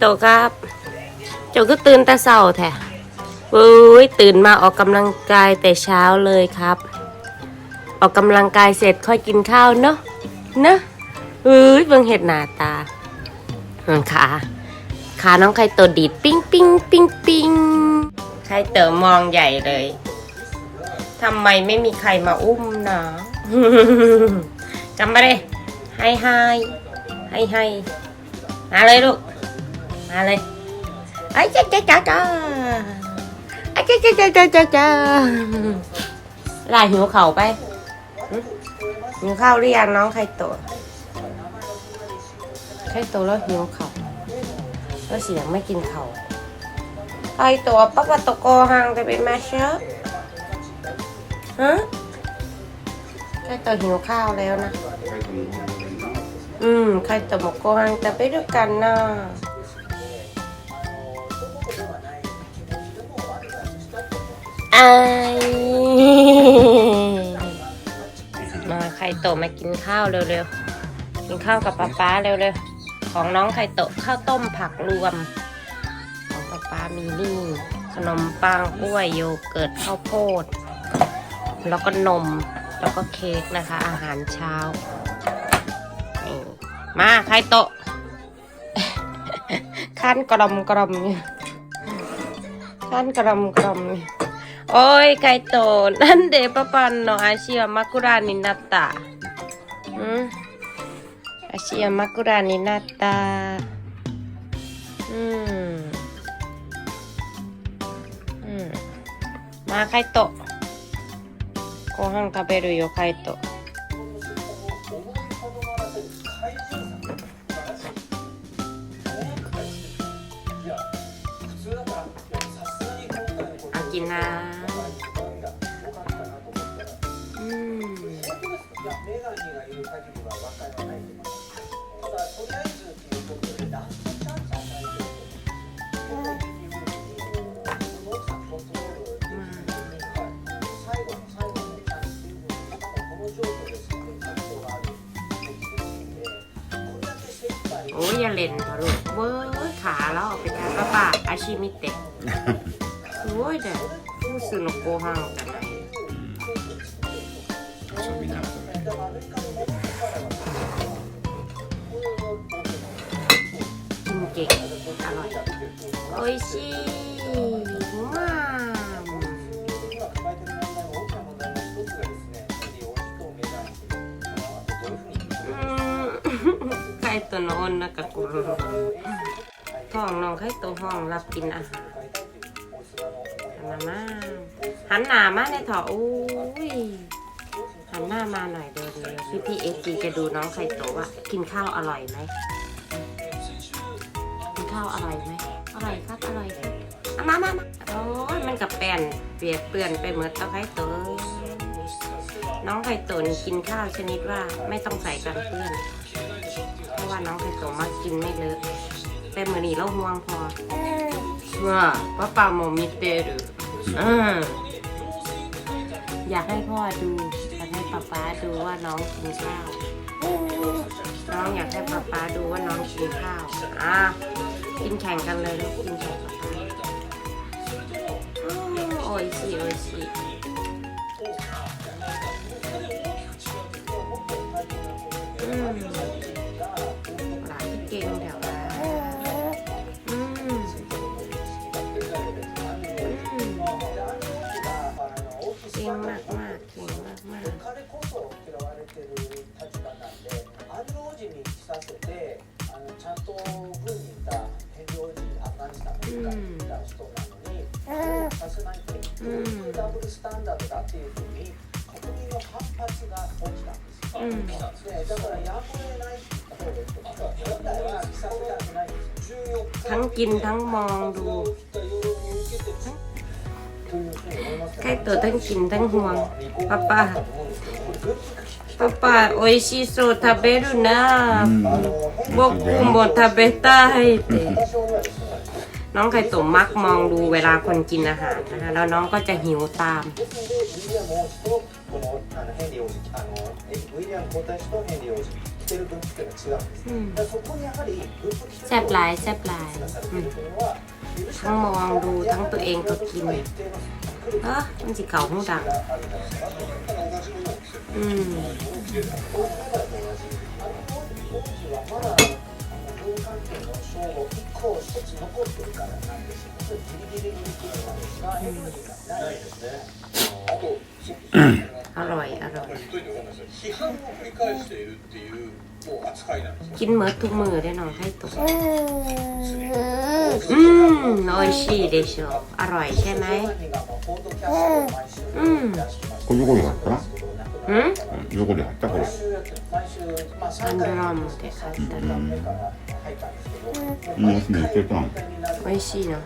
โตครับ เจ้าก็ตื่นแต่เช้าแท้เว้ยตื่นมาออกกำลังกายแต่เช้าเลยครับ ออกกำลังกายเสร็จค่อยกินข้าวเนาะเนะเอ้ยเบิ่งเห็ดหน้าตาขาขาน้องไข่โตดีดปิ้งปิ้งปิ้งปิ้งไข่เต๋อมองใหญ่เลยทำไมไม่มีใครมาอุ้มนะจำไปเลยให้ให้ให้ให้มาเลยลูก มาเลยไอ้จ้าจ้าจ้าจ้าไอ้จ้าจ้าจ้าจ้าจ้าจ้าลายหิวเข่าไปหิวข้าวหรือยังน้องไข่โตะไข่โตะแล้วหิวเข่าแล้วเสียงไม่กินเข่าไข่โตะปั๊บปะตะโกหังจะเป็นมาเชฟฮะไข่โตะหิวข้าวแล้วนะ อืมไข่โตะหมกโกหังแต่ไปด้วยกันนะ มาไข่โตมากินข้าวเร็วๆ กินข้าวกับป๊าป๊าเร็วๆ ของน้องไข่โตข้าวต้มผักรวม ของป๊าป๊ามีนี่ ขนมปังกล้วยโยเกิร์ตข้าวโพด แล้วก็นม แล้วก็เค้กนะคะ อาหารเช้า มาไข่โตขั้นกรอมกรอมขั้นกรอมกรอมเนี่ย おい、カイト、なんでパパの足は枕になった？うん？足は枕になった。うん。うん。まあ、カイト。ご飯食べるよ、カイト。あきな โอ้ยาเล่นค่ะลูกเว้ยขาแล้วเอาไปทางป้าอาชีมิเตะโอ้ยเด็กผู้สื่อนกโกห้างกัน ร่อยโอ้ยชิว้ามอืมไข่ตัวน้อนนะกะกุลท้องน้องไข่ตัวห้องรับกินอาหารหันหน้ามาหันหน้ามาในถออุ้ยหันหน้ามาหน่อยเดี๋ยวเดี๋ยพี่พี่เอจีจะดูน้องไข่ตัวว่ากินข้าวอร่อยไหม ข้าวอร่อยไหมอร่อยครับอร่อยครับเอามามามาโอ้ยมันกับแป้นเปียกเปื้อนไปเหมือนเต้าไข่โตน้องไข่โตนี่กินข้าวชนิดว่าไม่ต้องใส่กันเปื้อน เพราะว่าน้องไข่โตมากินไม่เลอะแต่มือนี้เราห่วงพอว่าป้าปาโมมิเตรุอ่าอยากให้พ่อดูอยากให้ป๊าป๊าดูว่าน้องกินข้าวน้องอยากให้ป๊าป๊าดูว่าน้องกินข้าว อะ กินแข่งกันเลยลูกกินแข่งป๊าป๊าอ้าวโอ้ยสิโอ้ยสิอืมหลานที่เก่งแถวนั้นอืมอืมเก่งมาก ダブルスタンダードだっていうふうに、国民の反発が起きたんですよ。うんでだからやむを得ない方ですとか、本来は着させたくないんですよ。14日 ทั้งกินทั้งมองดู 起きた世論を受けてというふうに思いますけどไข่ตัวทั้งกินทั้งห่วง パ ป้าป้า ป้าป้าโออิชิโซทาเบรุนะบอกกู น้องไข่ตุ๋มมักมองดูเวลาคนกินอาหารนะคะแล้วน้องก็จะหิวตาม แซ่บหลายแซ่บหลายทั้งมองดูทั้งตัวเองก็กินเออมันสิเก่าหงดังอืม こういうのが同じあの当時はまだあの文関係の称号1個一つ残ってるからなんですよギリギリに来るんですがエネルギーがないですねあと อร่อยอร่อย 言っといてわかんないですけど批判を繰り返しているっていうもう扱いなんですよ กินเหมือทุกมือได้น้องให้ตัวอืมโอชิเดชออร่อยใช่ไหม うん これどこにあったうんどこにあったこれサンドラムで入ったり もうすでに言ってたん美味しいの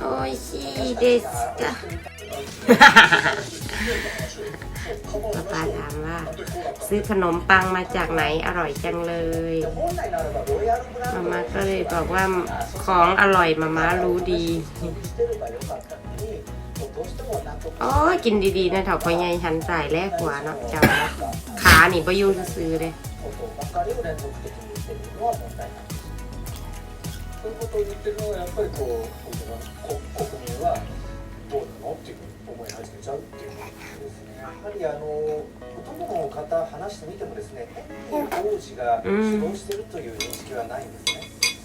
美味しいですかป้าปาถามว่า ซื้อขนมปังมาจากไหนอร่อยจังเลยมาม่าก็เลยบอกว่าของอร่อยมาม่ารู้ดี โอ้ยกินดีๆนะเถาพ่อใหญ่หันสายแรกขวาเนาะเจ้าขานี่ประยุงซื้อๆเลย そういうことを言ってるのがやっぱりこうこ国民はどうなのっていうふうに思い始めちゃうっていうことですね。やはりあの男の方話してみてもですね、ヘンリー王子が主導してるという認識はないんですね。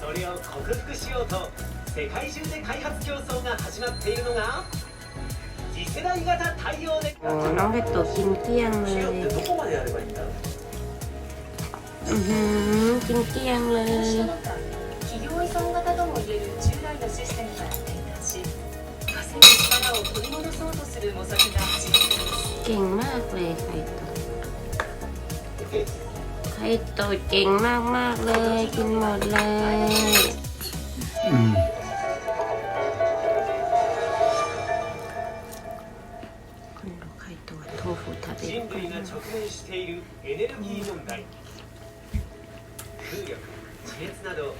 それを克服しようと世界中で開発競争が始まっているのが次世代型太陽電 โอ้น้องเพชรตัวกินเกลี้ยงเล 塩っยてどこまでやればいいんだろう อือหือกินเกลี้ยงเลย 企業依存型ともいえる従来のシステムから転換し稼ぐ力を取り戻そうとする模索が始まっています เก่งมากเลยไข่โตไ ข่โตเก่งมากมากๆเลย กินหมดเลย 今度ไข่โตは豆腐食べる人類が直面しているエネルギー問題風力地熱など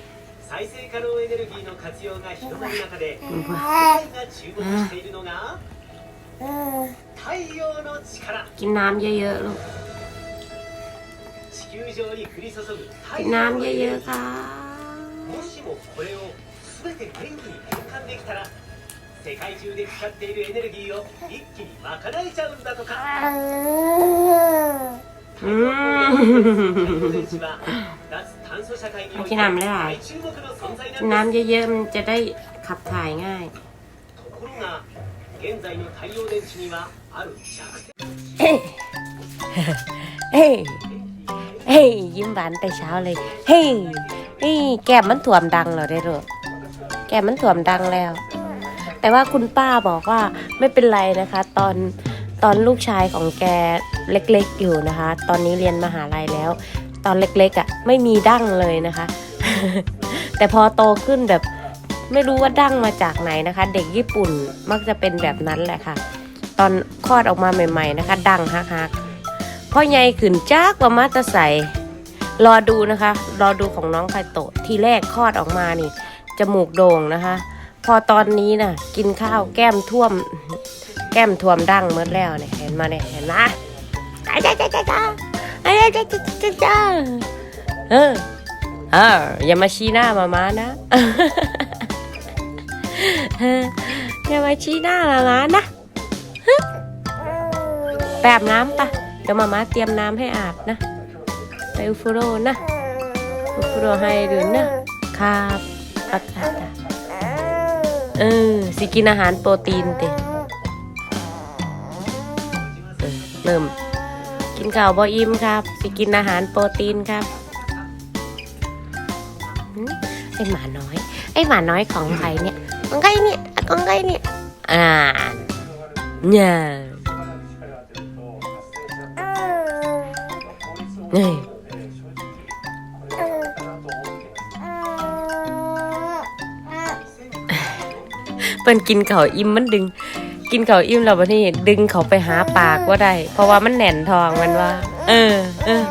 再生可能エネルギーの活用が広まる中でう世わ界が注目しているのが太陽の力 กินน้ำเยอะๆลูก 地 球上に降り注ぐ太 กิน 陽 น้ำ のエネ เย ルギーอะๆค่ะ もしもこれを全て電気に変換できたら世界中で使っているエネルギーを一気に賄えちゃうんだとか อืม 電池は脱炭素社会においてきなめらい大注目の存在 กิน なんです น้ำเยอะๆมันจะได้ขับถ่ายง่าย ところが現在の太陽電池にはある弱点 เอ้ยเฮ้ย เฮ้ยยิ้มหวานแต่เช้าเลย เฮ้ยเฮ้ยแก้มมันถ่วมดังเหรอได้หรอแก้มมันถ่วมดังแล้ว แต่ว่าคุณป้าบอกว่าไม่เป็นไรนะคะ ตอนตอนลูกชายของแกเล็กๆอยู่นะคะ ตอนนี้เรียนมหาลัยแล้ว ตอนเล็กๆอะ่ะ ไม่มีดั้งเลยนะคะ แต่พอโตขึ้นแบบไม่รู้ว่าดั้งมาจากไหนนะคะ เด็กญี่ปุ่นมักจะเป็นแบบนั้นแหละค่ะ ตอนคลอดออกมาใหม่ ๆนะคะ ดังฮักๆ พ่อใหญ่ขืนจ้ากว่ามาตะใสรอดูนะคะ รอดูของน้องไคโตะทีแรกคลอดออกมานี่ จมูกโด่งนะคะ พอตอนนี้น่ะ กินข้าวแก้มท่วม แก้มท่วมดังเมื่อแล้วเนี่ยเห็นมาเนี่ยเห็นไหมอ้จ้าจ้าจ้าจ้าอ้จ้าจ้าจ้าจ้าเออเอออย่ามาชี้หน้ามามานะอย่ามาชี้หน้ามามานะฮึไปอบน้ำปะ เดี๋ยวมามาเตรียมน้ำให้อาบนะไปอุฟุโรนะอุฟุโรให้ดูนะครับประกาศอะเออสิกินอาหารโปรตีนเต็เริ่มกินข้าวบออิ่มครับ สิกินอาหารโปรตีนครับไอหมาน้อย ไอหมาน้อยของใครเนี่ยของใครเนี่ยของใครเนี่ยอ่าเนี่ย นี่มันกินเขาอิ่มมันดึง กินเขาอิ่มเราวบันี้ดึงเขาไปหาปากว่าได้ เพราะว่ามันแหน่นทองมันว่า เออ เออ